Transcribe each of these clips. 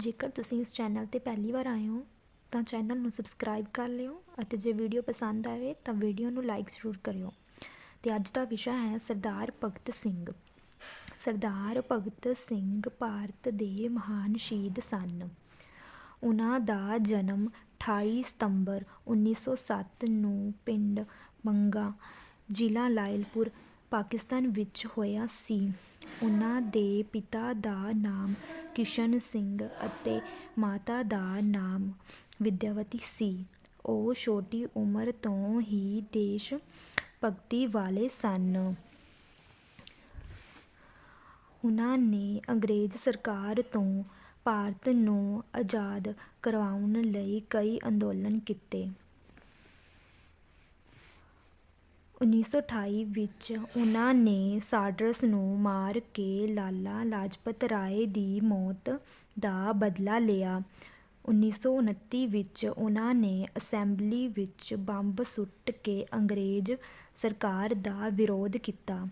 ਜੇਕਰ ਤੁਸੀਂ ਇਸ ਚੈਨਲ ਤੇ ਪਹਿਲੀ ਵਾਰ ਆਏ ਹੋ, ਤਾਂ ਚੈਨਲ ਨੂੰ ਸਬਸਕ੍ਰਾਈਬ ਕਰ ਲਿਓ ਅਤੇ ਜੇ ਵੀਡੀਓ ਪਸੰਦ ਆਵੇ, ਤਾਂ ਵੀਡੀਓ ਨੂੰ ਲਾਈਕ ਜ਼ਰੂਰ ਕਰਿਓ। ਤੇ ਅੱਜ ਦਾ ਵਿਸ਼ਾ ਹੈ ਸਰਦਾਰ ਭਗਤ ਸਿੰਘ। ਸਰਦਾਰ ਭਗਤ ਸਿੰਘ ਭਾਰਤ ਦੇ ਮਹਾਨ ਸ਼ਹੀਦ ਸਨ। ਉਹਨਾਂ ਦਾ ਜਨਮ 28 ਸਤੰਬਰ 1907 ਨੂੰ ਪਿੰਡ ਮੰਗਾ ਜ਼ਿਲ੍ਹਾ ਲਾਇਲਪੁਰ ਪਾਕਿਸਤਾਨ ਵਿੱਚ ਹੋਇਆ ਸੀ। ਉਹਨਾਂ ਦੇ ਪਿਤਾ ਦਾ ਨਾਮ ਕਿਸ਼ਨ ਸਿੰਘ ਅਤੇ ਮਾਤਾ ਦਾ ਨਾਮ ਵਿਦਿਆਵਤੀ ਸੀ। ਉਹ ਛੋਟੀ ਉਮਰ ਤੋਂ ਹੀ ਦੇਸ਼ ਭਗਤੀ ਵਾਲੇ ਸਨ। ਉਹਨਾਂ ਨੇ ਅੰਗਰੇਜ਼ ਸਰਕਾਰ ਤੋਂ ਭਾਰਤ ਨੂੰ ਆਜ਼ਾਦ ਕਰਵਾਉਣ ਲਈ ਕਈ ਅੰਦੋਲਨ ਕੀਤੇ। 1928 ਵਿੱਚ ਉਹਨਾਂ ਨੇ ਸਾਡਰਸ ਨੂੰ ਮਾਰ ਕੇ ਲਾਲਾ ਲਾਜਪਤ ਰਾਏ ਦੀ ਮੌਤ ਦਾ ਬਦਲਾ ਲਿਆ। 1929 ਵਿੱਚ ਉਹਨਾਂ ਨੇ ਅਸੈਂਬਲੀ ਵਿੱਚ ਬੰਬ ਸੁੱਟ ਕੇ ਅੰਗਰੇਜ਼ ਸਰਕਾਰ ਦਾ ਵਿਰੋਧ ਕੀਤਾ।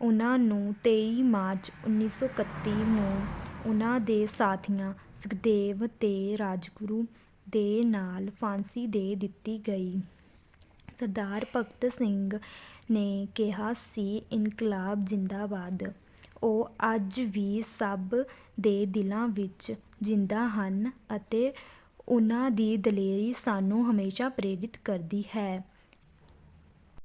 ਉਹਨਾਂ ਨੂੰ ਤੇਈ ਮਾਰਚ 1931 ਨੂੰ ਉਹਨਾਂ ਦੇ ਸਾਥੀਆਂ ਸੁਖਦੇਵ ਅਤੇ ਰਾਜਗੁਰੂ ਦੇ ਨਾਲ ਫਾਂਸੀ ਦੇ ਦਿੱਤੀ ਗਈ। ਸਰਦਾਰ ਭਗਤ ਸਿੰਘ ਨੇ ਕਿਹਾ ਸੀ, ਇਨਕਲਾਬ ਜਿੰਦਾਬਾਦ। ਉਹ ਅੱਜ ਵੀ ਸਭ ਦੇ ਦਿਲਾਂ ਵਿੱਚ ਜਿੰਦਾ ਹਨ ਅਤੇ ਉਹਨਾਂ ਦੀ ਦਲੇਰੀ ਸਾਨੂੰ ਹਮੇਸ਼ਾ ਪ੍ਰੇਰਿਤ ਕਰਦੀ ਹੈ।